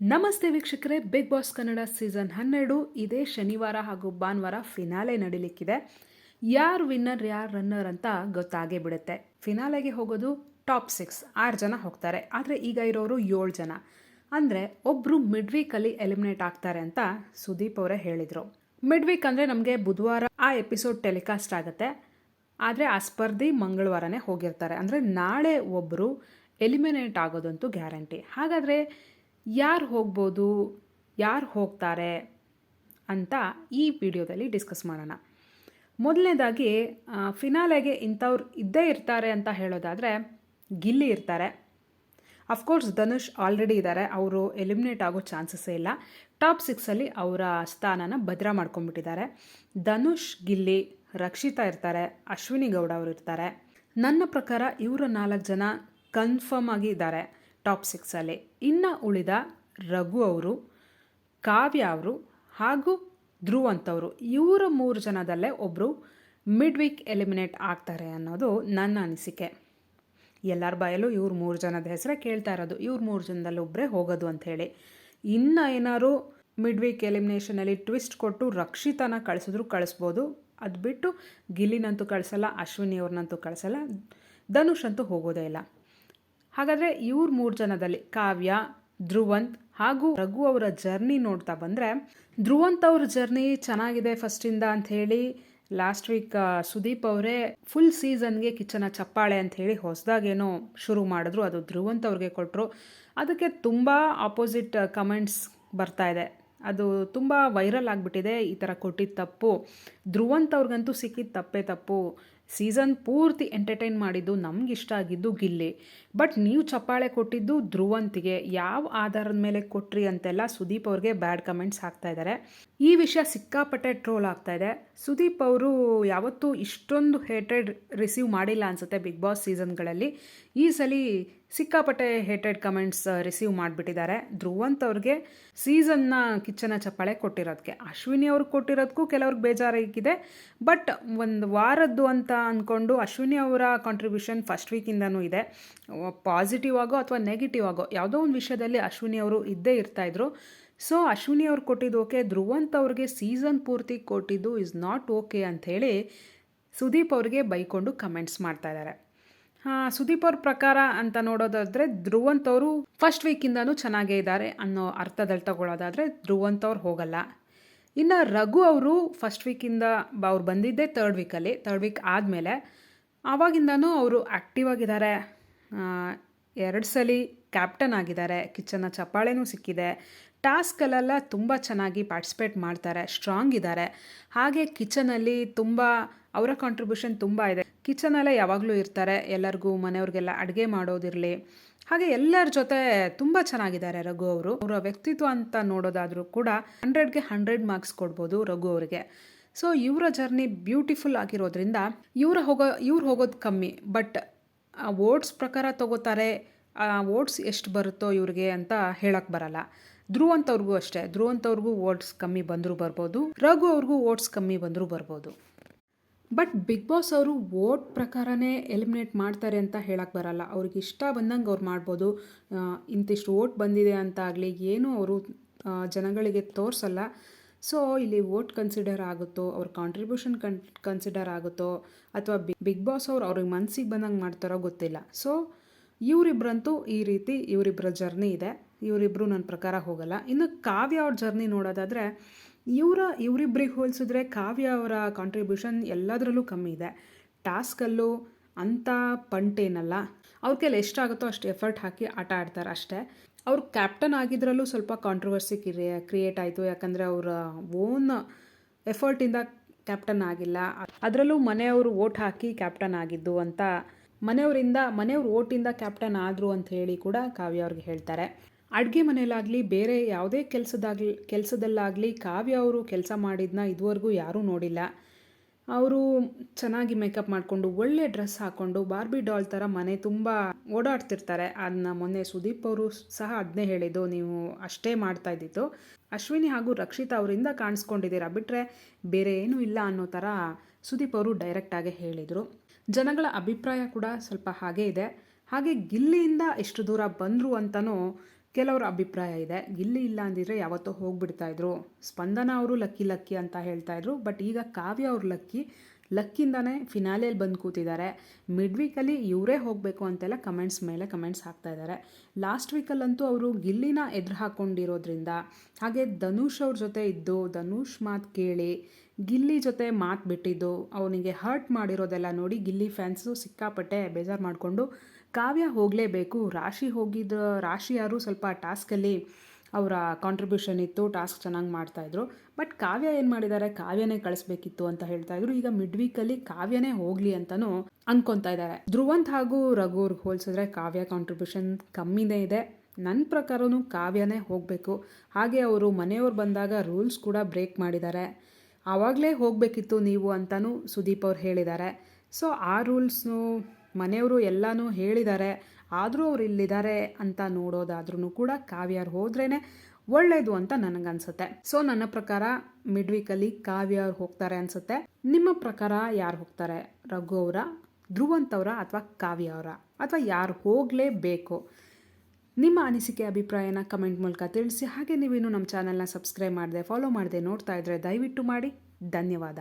ನಮಸ್ತೆ ವೀಕ್ಷಕರೇ big boss Kannada season ಹನ್ನೆರಡು. ಇದೇ ಶನಿವಾರ ಹಾಗೂ ಭಾನುವಾರ ಫಿನಾಲೆ ನಡೀಲಿಕ್ಕಿದೆ. ಯಾರು ವಿನ್ನರ್ ಯಾರು ರನ್ನರ್ ಅಂತ ಗೊತ್ತಾಗೇ ಬಿಡುತ್ತೆ. ಫಿನಾಲೆಗೆ ಹೋಗೋದು ಟಾಪ್ ಸಿಕ್ಸ್ ಆರು ಜನ ಹೋಗ್ತಾರೆ. ಆದರೆ ಈಗ ಇರೋರು ಏಳು ಜನ. ಅಂದರೆ ಒಬ್ಬರು ಮಿಡ್ ವೀಕಲ್ಲಿ ಎಲಿಮಿನೇಟ್ ಆಗ್ತಾರೆ ಅಂತ ಸುದೀಪ್ ಅವರೇ ಹೇಳಿದರು. ಮಿಡ್ ವೀಕ್ ಅಂದರೆ ನಮಗೆ ಬುಧವಾರ ಆ ಎಪಿಸೋಡ್ ಟೆಲಿಕಾಸ್ಟ್ ಆಗುತ್ತೆ. ಆದರೆ ಆ ಸ್ಪರ್ಧಿ ಮಂಗಳವಾರನೇ ಹೋಗಿರ್ತಾರೆ. ಅಂದರೆ ನಾಳೆ ಒಬ್ಬರು ಎಲಿಮಿನೇಟ್ ಆಗೋದಂತೂ ಗ್ಯಾರಂಟಿ ಹಾಗಾದರೆ ಯಾರು ಹೋಗ್ಬೋದು, ಯಾರು ಹೋಗ್ತಾರೆ ಅಂತ ಈ ವಿಡಿಯೋದಲ್ಲಿ ಡಿಸ್ಕಸ್ ಮಾಡೋಣ. ಮೊದಲನೇದಾಗಿ ಫಿನಾಲೆಗೆ ಇಂಥವ್ರು ಇದ್ದೇ ಇರ್ತಾರೆ ಅಂತ ಹೇಳೋದಾದರೆ ಗಿಲ್ಲಿ ಇರ್ತಾರೆ. ಅಫ್ಕೋರ್ಸ್ ಧನುಷ್ ಆಲ್ರೆಡಿ ಇದ್ದಾರೆ ಅವರು ಎಲಿಮಿನೇಟ್ ಆಗೋ ಚಾನ್ಸಸ್ಸೇ ಇಲ್ಲ. ಟಾಪ್ ಸಿಕ್ಸಲ್ಲಿ ಅವರ ಸ್ಥಾನನ ಭದ್ರ ಮಾಡ್ಕೊಂಡ್ಬಿಟ್ಟಿದ್ದಾರೆ. ಧನುಷ್, ಗಿಲ್ಲಿ, ರಕ್ಷಿತಾ ಇರ್ತಾರೆ. ಅಶ್ವಿನಿ ಗೌಡ ಅವರು ಇರ್ತಾರೆ. ನನ್ನ ಪ್ರಕಾರ ಇವರ ನಾಲ್ಕು ಜನ ಕನ್ಫರ್ಮ್ ಆಗಿ ಇದ್ದಾರೆ. ಟಾಪ್ ಸಿಕ್ಸಲ್ಲಿ. ಇನ್ನು ಉಳಿದ ರಘು ಅವರು, ಕಾವ್ಯ ಅವರು ಹಾಗೂ ಧ್ರುವ್ ಅಂತವರು. ಇವರ ಮೂರು ಜನದಲ್ಲೇ ಒಬ್ಬರು ಮಿಡ್ ವೀಕ್ ಎಲಿಮಿನೇಟ್ ಆಗ್ತಾರೆ ಅನ್ನೋದು ನನ್ನ ಅನಿಸಿಕೆ. ಎಲ್ಲರ ಬಾಯಲ್ಲೂ ಇವ್ರು ಮೂರು ಜನದ ಹೆಸರೇ ಕೇಳ್ತಾ ಇರೋದು. ಇವ್ರು ಮೂರು ಜನದಲ್ಲಿ ಒಬ್ಬರೇ ಹೋಗೋದು ಅಂಥೇಳಿ ಇನ್ನು ಏನಾದ್ರು ಮಿಡ್ ವೀಕ್ ಎಲಿಮಿನೇಷನಲ್ಲಿ ಟ್ವಿಸ್ಟ್ ಕೊಟ್ಟು ರಕ್ಷಿತನ ಕಳಿಸಿದ್ರು ಕಳಿಸ್ಬೋದು. ಅದು ಬಿಟ್ಟು ಗಿಲ್ಲಿನಂತೂ ಕಳಿಸಲ್ಲ, ಅಶ್ವಿನಿ ಅವ್ರನ್ನಂತೂ ಕಳಿಸಲ್ಲ. ಧನುಷ್ ಅಂತೂ ಹೋಗೋದೇ ಇಲ್ಲ. ಹಾಗಾದರೆ ಇವ್ರ ಮೂರು ಜನದಲ್ಲಿ ಕಾವ್ಯ, ಧ್ರುವಂತ್ ಹಾಗೂ ರಘು ಅವರ ಜರ್ನಿ ನೋಡ್ತಾ ಬಂದರೆ ಧ್ರುವಂತ್ ಅವ್ರ ಜರ್ನಿ ಚೆನ್ನಾಗಿದೆ ಫಸ್ಟಿಂದ ಅಂತ ಹೇಳಿ ಲಾಸ್ಟ್ ವೀಕ್ ಸುದೀಪ್ ಅವರೇ ಫುಲ್ ಸೀಸನ್ಗೆ ಕಿಚನ ಚಪ್ಪಾಳೆ ಅಂತ ಹೇಳಿ ಹೊಸದಾಗೇನೋ ಶುರು ಮಾಡಿದ್ರು, ಅದು ಧ್ರುವಂತ್ ಅವ್ರಿಗೆ ಕೊಟ್ಟರು ಅದಕ್ಕೆ ತುಂಬ ಆಪೋಸಿಟ್ ಕಮೆಂಟ್ಸ್ ಬರ್ತಾ ಇದೆ. ಅದು ತುಂಬ ವೈರಲ್ ಆಗಿಬಿಟ್ಟಿದೆ, ಈ ಥರ ಕೊಟ್ಟಿದ್ದ ತಪ್ಪು. ಧ್ರುವಂತ್ ಅವ್ರಿಗಂತೂ ಸಿಕ್ಕಿದ ತಪ್ಪೇ ತಪ್ಪು. ಸೀಸನ್ ಪೂರ್ತಿ ಎಂಟರ್ಟೈನ್ ಮಾಡಿದ್ದು ನಮಗಿಷ್ಟ ಆಗಿದ್ದು ಗಿಲ್ಲಿ. ಬಟ್ ನೀವು ಚಪ್ಪಾಳೆ ಕೊಟ್ಟಿದ್ದು ಧ್ರುವಂತಿಗೆ. ಯಾವ ಆಧಾರದ ಮೇಲೆ ಕೊಟ್ರಿ ಅಂತೆಲ್ಲ ಸುದೀಪ್ ಅವ್ರಿಗೆ ಬ್ಯಾಡ್ ಕಮೆಂಟ್ಸ್ ಹಾಕ್ತಾ ಇದ್ದಾರೆ ಈ ವಿಷಯ ಸಿಕ್ಕಾಪಟ್ಟೆ ಟ್ರೋಲ್ ಆಗ್ತಾ ಇದೆ. ಸುದೀಪ್ ಅವರು ಯಾವತ್ತೂ ಇಷ್ಟೊಂದು ಹೇಟೆಡ್ ರಿಸೀವ್ ಮಾಡಿಲ್ಲ ಅನ್ಸುತ್ತೆ ಬಿಗ್ ಬಾಸ್ ಸೀಸನ್ಗಳಲ್ಲಿ ಈ ಸಲ ಸಿಕ್ಕಾಪಟ್ಟೆ ಹೇಟೆಡ್ ಕಮೆಂಟ್ಸ್ ರಿಸೀವ್ ಮಾಡಿಬಿಟ್ಟಿದ್ದಾರೆ. ಧ್ರುವಂತ್ ಅವ್ರಿಗೆ ಸೀಸನ್ನ ಕಿಚ್ಚನ ಚಪ್ಪಾಳೆ ಕೊಟ್ಟಿರೋದಕ್ಕೆ ಅಶ್ವಿನಿ ಅವ್ರಿಗೆ ಕೊಟ್ಟಿರೋದಕ್ಕೂ ಕೆಲವ್ರಿಗೆ ಬೇಜಾರಾಗಿದೆ. ಬಟ್ ಒಂದು ವಾರದ್ದು ಅಂತ ಅಂದ್ಕೊಂಡು ಅಶ್ವಿನಿ ಅವರ ಕಾಂಟ್ರಿಬ್ಯೂಷನ್ ಫಸ್ಟ್ ವೀಕಿಂದನೂ ಇದೆ. ಪಾಸಿಟಿವ್ ಆಗೋ ಅಥವಾ ನೆಗೆಟಿವ್ ಆಗೋ, ಯಾವುದೋ ಒಂದು ವಿಷಯದಲ್ಲಿ ಅಶ್ವಿನಿ ಅವರು ಇದ್ದೇ ಇರ್ತಾಯಿದ್ರು ಸೊ ಅಶ್ವಿನಿ ಅವ್ರು ಕೊಟ್ಟಿದ್ದು ಓಕೆ ಧ್ರುವಂತ್ ಅವ್ರಿಗೆ ಸೀಸನ್ ಪೂರ್ತಿ ಕೊಟ್ಟಿದ್ದು ಇಸ್ ನಾಟ್ ಓಕೆ ಅಂಥೇಳಿ ಸುದೀಪ್ ಅವ್ರಿಗೆ ಬೈಕೊಂಡು ಕಮೆಂಟ್ಸ್ ಮಾಡ್ತಾ ಇದ್ದಾರೆ ಸುದೀಪ್ ಅವ್ರ ಪ್ರಕಾರ ಅಂತ ನೋಡೋದಾದರೆ ಧ್ರುವಂತ್ ಅವರು ಫಸ್ಟ್ ವೀಕಿಂದನೂ ಚೆನ್ನಾಗೇ ಇದ್ದಾರೆ ಅನ್ನೋ ಅರ್ಥದಲ್ಲಿ ತಗೊಳ್ಳೋದಾದರೆ ಧ್ರುವಂತ್ ಅವ್ರು ಹೋಗಲ್ಲ. ಇನ್ನು ರಘು ಅವರು ಫಸ್ಟ್ ವೀಕಿಂದ ಅವ್ರು ಬಂದಿದ್ದೇ ತರ್ಡ್ ವೀಕಲ್ಲಿ ತರ್ಡ್ ವೀಕ್ ಆದಮೇಲೆ, ಆವಾಗಿಂದನೂ ಅವರು ಆ್ಯಕ್ಟಿವ್ ಆಗಿದ್ದಾರೆ. ಎರಡು ಸಲ ಕ್ಯಾಪ್ಟನ್ ಆಗಿದ್ದಾರೆ. ಕಿಚನ್ನ ಚಪ್ಪಾಳೆನೂ ಸಿಕ್ಕಿದೆ. ಟಾಸ್ಕಲ್ಲೆಲ್ಲ ತುಂಬ ಚೆನ್ನಾಗಿ ಪಾರ್ಟಿಸಿಪೇಟ್ ಮಾಡ್ತಾರೆ. ಸ್ಟ್ರಾಂಗ್ ಇದ್ದಾರೆ. ಹಾಗೆ ಕಿಚನಲ್ಲಿ ತುಂಬ, ಅವರ ಕಾಂಟ್ರಿಬ್ಯೂಷನ್ ತುಂಬ ಇದೆ. ಕಿಚನಲ್ಲೇ ಯಾವಾಗಲೂ ಇರ್ತಾರೆ. ಎಲ್ಲರಿಗೂ ಮನೆಯವ್ರಿಗೆಲ್ಲ ಅಡುಗೆ ಮಾಡೋದಿರಲಿ. ಹಾಗೆ ಎಲ್ಲರ ಜೊತೆ ತುಂಬ ಚೆನ್ನಾಗಿದ್ದಾರೆ ರಘು ಅವರು. ಅವರ ವ್ಯಕ್ತಿತ್ವ ಅಂತ ನೋಡೋದಾದರೂ ಕೂಡ ಹಂಡ್ರೆಡ್ಗೆ ಹಂಡ್ರೆಡ್ ಮಾರ್ಕ್ಸ್ ಕೊಡ್ಬೋದು ರಘು ಅವರಿಗೆ. ಸೊ ಇವರ ಜರ್ನಿ ಬ್ಯೂಟಿಫುಲ್ ಆಗಿರೋದ್ರಿಂದ ಇವರ ಹೋಗೋ, ಇವ್ರು ಹೋಗೋದು ಕಮ್ಮಿ. ಬಟ್ ಓಟ್ಸ್ ಪ್ರಕಾರ ತಗೋತಾರೆ ಓಟ್ಸ್ ಎಷ್ಟು ಬರುತ್ತೋ ಇವ್ರಿಗೆ ಅಂತ ಹೇಳಕ್ಕೆ ಬರಲ್ಲ. ಧ್ರುವಂತವ್ರಿಗೂ ಅಷ್ಟೇ ಧ್ರುವಂತವ್ರಿಗೂ ಓಟ್ಸ್ ಕಮ್ಮಿ ಬಂದರೂ ಬರ್ಬೋದು, ರಘು ಅವ್ರಿಗೂ ಓಟ್ಸ್ ಕಮ್ಮಿ ಬಂದರೂ ಬರ್ಬೋದು. ಬಟ್ ಬಿಗ್ ಬಾಸ್ ಅವರು ವೋಟ್ ಪ್ರಕಾರನೇ ಎಲಿಮಿನೇಟ್ ಮಾಡ್ತಾರೆ ಅಂತ ಹೇಳಕ್ಕೆ ಬರಲ್ಲ. ಅವ್ರಿಗೆ ಇಷ್ಟ ಬಂದಂಗೆ ಅವ್ರು ಮಾಡ್ಬೋದು. ಇಂತಿಷ್ಟು ವೋಟ್ ಬಂದಿದೆ ಅಂತ ಆಗಲಿ, ಏನೂ ಅವರು ಜನಗಳಿಗೆ ತೋರಿಸಲ್ಲ. ಸೊ ಇಲ್ಲಿ ವೋಟ್ ಕನ್ಸಿಡರ್ ಆಗುತ್ತೋ, ಅವ್ರ ಕಾಂಟ್ರಿಬ್ಯೂಷನ್ ಕನ್ ಕನ್ಸಿಡರ್ ಆಗುತ್ತೋ, ಅಥವಾ ಬಿಗ್ ಬಾಸ್ ಅವ್ರು ಅವ್ರಿಗೆ ಮನಸ್ಸಿಗೆ ಬಂದಂಗೆ ಮಾಡ್ತಾರೋ ಗೊತ್ತಿಲ್ಲ. ಸೊ ಇವರಿಬ್ಬರಂತೂ ಈ ರೀತಿ ಇವರಿಬ್ಬರ ಜರ್ನಿ ಇದೆ. ಇವರಿಬ್ಬರು ನನ್ನ ಪ್ರಕಾರ ಹೋಗಲ್ಲ. ಇನ್ನು ಕಾವ್ಯ ಅವ್ರ ಜರ್ನಿ ನೋಡೋದಾದರೆ, ಇವರ ಇವರಿಬ್ಬರಿಗೆ ಹೋಲಿಸಿದ್ರೆ ಕಾವ್ಯ ಅವರ ಕಾಂಟ್ರಿಬ್ಯೂಷನ್ ಎಲ್ಲದರಲ್ಲೂ ಕಮ್ಮಿ ಇದೆ. ಟಾಸ್ಕಲ್ಲೂ ಅಂಥ ಪಂಟೇನಲ್ಲ. ಅವ್ರ ಕೈಲಿ ಎಷ್ಟಾಗುತ್ತೋ ಅಷ್ಟು ಎಫರ್ಟ್ ಹಾಕಿ ಆಟ ಆಡ್ತಾರೆ ಅಷ್ಟೇ. ಅವ್ರು ಕ್ಯಾಪ್ಟನ್ ಆಗಿದ್ರಲ್ಲೂ ಸ್ವಲ್ಪ ಕಾಂಟ್ರವರ್ಸಿ ಕ್ರಿಯೇ ಕ್ರಿಯೇಟ್ ಆಯಿತು. ಯಾಕಂದರೆ ಅವರ ಓನ್ ಎಫರ್ಟಿಂದ ಕ್ಯಾಪ್ಟನ್ ಆಗಿಲ್ಲ. ಅದರಲ್ಲೂ ಮನೆಯವರು ಓಟ್ ಹಾಕಿ ಕ್ಯಾಪ್ಟನ್ ಆಗಿದ್ದು ಅಂತ ಮನೆಯವರಿಂದ, ಮನೆಯವ್ರ ಓಟಿಂದ ಕ್ಯಾಪ್ಟನ್ ಆದರು ಅಂತ ಹೇಳಿ ಕೂಡ ಕಾವ್ಯ ಅವ್ರಿಗೆ ಹೇಳ್ತಾರೆ. ಅಡುಗೆ ಮನೆಯಲ್ಲಾಗಲಿ, ಬೇರೆ ಯಾವುದೇ ಕೆಲಸದಾಗಲಿ, ಕೆಲಸದಲ್ಲಾಗಲಿ ಕಾವ್ಯ ಅವರು ಕೆಲಸ ಮಾಡಿದ್ನ ಇದುವರೆಗೂ ಯಾರೂ ನೋಡಿಲ್ಲ. ಅವರು ಚೆನ್ನಾಗಿ ಮೇಕಪ್ ಮಾಡಿಕೊಂಡು, ಒಳ್ಳೆ ಡ್ರೆಸ್ ಹಾಕ್ಕೊಂಡು ಬಾರ್ಬಿ ಡಾಲ್ ಥರ ಮನೆ ತುಂಬ ಓಡಾಡ್ತಿರ್ತಾರೆ. ಅದನ್ನ ಮೊನ್ನೆ ಸುದೀಪ್ ಅವರು ಸಹ ಅದನ್ನೇ ಹೇಳಿದ್ದು, ನೀವು ಅಷ್ಟೇ ಮಾಡ್ತಾ ಇದ್ದಿತ್ತು ಅಶ್ವಿನಿ ಹಾಗೂ ರಕ್ಷಿತಾ ಅವರಿಂದ ಕಾಣಿಸ್ಕೊಂಡಿದ್ದೀರಾ? ಬಿಟ್ಟರೆ ಬೇರೆ ಏನೂ ಇಲ್ಲ ಅನ್ನೋ ಥರ ಸುದೀಪ್ ಅವರು ಡೈರೆಕ್ಟಾಗೆ ಹೇಳಿದರು. ಜನಗಳ ಅಭಿಪ್ರಾಯ ಕೂಡ ಸ್ವಲ್ಪ ಹಾಗೇ ಇದೆ. ಹಾಗೆ ಗಿಲ್ಲಿಯಿಂದ ಎಷ್ಟು ದೂರ ಬಂದರು ಅಂತಲೂ ಕೆಲವರ ಅಭಿಪ್ರಾಯ ಇದೆ. ಗಿಲ್ಲಿ ಇಲ್ಲ ಅಂದಿದ್ರೆ ಯಾವತ್ತೋ ಹೋಗ್ಬಿಡ್ತಾ ಇದ್ರು. ಸ್ಪಂದನ ಅವರು ಲಕ್ಕಿ ಲಕ್ಕಿ ಅಂತ ಹೇಳ್ತಾ ಇದ್ರು. ಬಟ್ ಈಗ ಕಾವ್ಯ ಅವ್ರ ಲಕ್ಕಿ, ಲಕ್ಕಿಂದನೇ ಫಿನಾಲೆಯಲ್ಲಿ ಬಂದು ಕೂತಿದ್ದಾರೆ. ಮಿಡ್ ವೀಕಲ್ಲಿ ಇವರೇ ಹೋಗಬೇಕು ಅಂತೆಲ್ಲ ಕಮೆಂಟ್ಸ್ ಮೇಲೆ ಕಮೆಂಟ್ಸ್ ಹಾಕ್ತಾ ಇದ್ದಾರೆ. ಲಾಸ್ಟ್ ವೀಕಲ್ಲಂತೂ ಅವರು ಗಿಲ್ಲಿನ ಎದುರು ಹಾಕ್ಕೊಂಡಿರೋದ್ರಿಂದ ಹಾಗೆ ಧನುಷ್ ಅವ್ರ ಜೊತೆ ಇದ್ದು ಧನುಷ್ ಮಾತು ಕೇಳಿ, ಗಿಲ್ಲಿ ಜೊತೆ ಮಾತು ಬಿಟ್ಟಿದ್ದು, ಅವನಿಗೆ ಹರ್ಟ್ ಮಾಡಿರೋದೆಲ್ಲ ನೋಡಿ ಗಿಲ್ಲಿ ಫ್ಯಾನ್ಸು ಸಿಕ್ಕಾಪಟ್ಟೆ ಬೇಜಾರು ಮಾಡಿಕೊಂಡು ಕಾವ್ಯ ಹೋಗಲೇಬೇಕು. ರಾಶಿ ಹೋಗಿದ್ದ ರಾಶಿ ಯಾರು ಸ್ವಲ್ಪ ಟಾಸ್ಕಲ್ಲಿ ಅವರ ಕಾಂಟ್ರಿಬ್ಯೂಷನ್ ಇತ್ತು ಟಾಸ್ಕ್ ಚೆನ್ನಾಗಿ ಮಾಡ್ತಾಯಿದ್ರು. ಬಟ್ ಕಾವ್ಯ ಏನು ಮಾಡಿದ್ದಾರೆ ಕಾವ್ಯನೇ ಕಳಿಸ್ಬೇಕಿತ್ತು ಅಂತ ಹೇಳ್ತಾ ಇದ್ರು ಈಗ ಮಿಡ್ ವೀಕಲ್ಲಿ ಕಾವ್ಯನೇ ಹೋಗಲಿ ಅಂತಲೂ ಅನ್ಕೊತಾ ಇದ್ದಾರೆ ಧ್ರುವಂತ್ ಹಾಗೂ ರಘುರ್ ಹೋಲಿಸಿದ್ರೆ ಕಾವ್ಯ ಕಾಂಟ್ರಿಬ್ಯೂಷನ್ ಕಮ್ಮಿನೇ ಇದೆ. ನನ್ನ ಪ್ರಕಾರವೂ ಕಾವ್ಯನೇ ಹೋಗಬೇಕು. ಹಾಗೆ ಅವರು ಮನೆಯವ್ರು ಬಂದಾಗ ರೂಲ್ಸ್ ಕೂಡ ಬ್ರೇಕ್ ಮಾಡಿದ್ದಾರೆ ಆವಾಗಲೇ ಹೋಗಬೇಕಿತ್ತು ನೀವು ಅಂತಲೂ ಸುದೀಪ್ ಅವ್ರು ಹೇಳಿದ್ದಾರೆ ಸೊ ಆ ರೂಲ್ಸ್ನು ಮನೆಯವರು ಎಲ್ಲನೂ ಹೇಳಿದ್ದಾರೆ, ಆದರೂ ಅವ್ರು ಇಲ್ಲಿದ್ದಾರೆ ಅಂತ ನೋಡೋದಾದ್ರೂ ಕೂಡ ಕಾವ್ಯಾರ್ ಹೋದ್ರೇ ಒಳ್ಳೇದು ಅಂತ ನನಗನ್ಸುತ್ತೆ. ಸೊ ನನ್ನ ಪ್ರಕಾರ ಮಿಡ್ ವೀಕಲ್ಲಿ ಕಾವ್ಯ ಅವ್ರು ಹೋಗ್ತಾರೆ ಅನ್ಸುತ್ತೆ. ನಿಮ್ಮ ಪ್ರಕಾರ ಯಾರು ಹೋಗ್ತಾರೆ? ರಘು ಅವರ ಧ್ರುವಂತವರ ಅಥವಾ ಕಾವ್ಯ ಅವರ? ಅಥವಾ ಯಾರು ಹೋಗಲೇಬೇಕು? ನಿಮ್ಮ ಅನಿಸಿಕೆ, ಅಭಿಪ್ರಾಯನ ಕಮೆಂಟ್ ಮೂಲಕ ತಿಳಿಸಿ. ಹಾಗೆ ನೀವಿನ್ನೂ ನಮ್ಮ ಚಾನಲ್ನ ಸಬ್ಸ್ಕ್ರೈಬ್ ಮಾಡದೆ, ಫಾಲೋ ಮಾಡಿದೆ ನೋಡ್ತಾ ಇದ್ರೆ ದಯವಿಟ್ಟು ಮಾಡಿ. ಧನ್ಯವಾದ.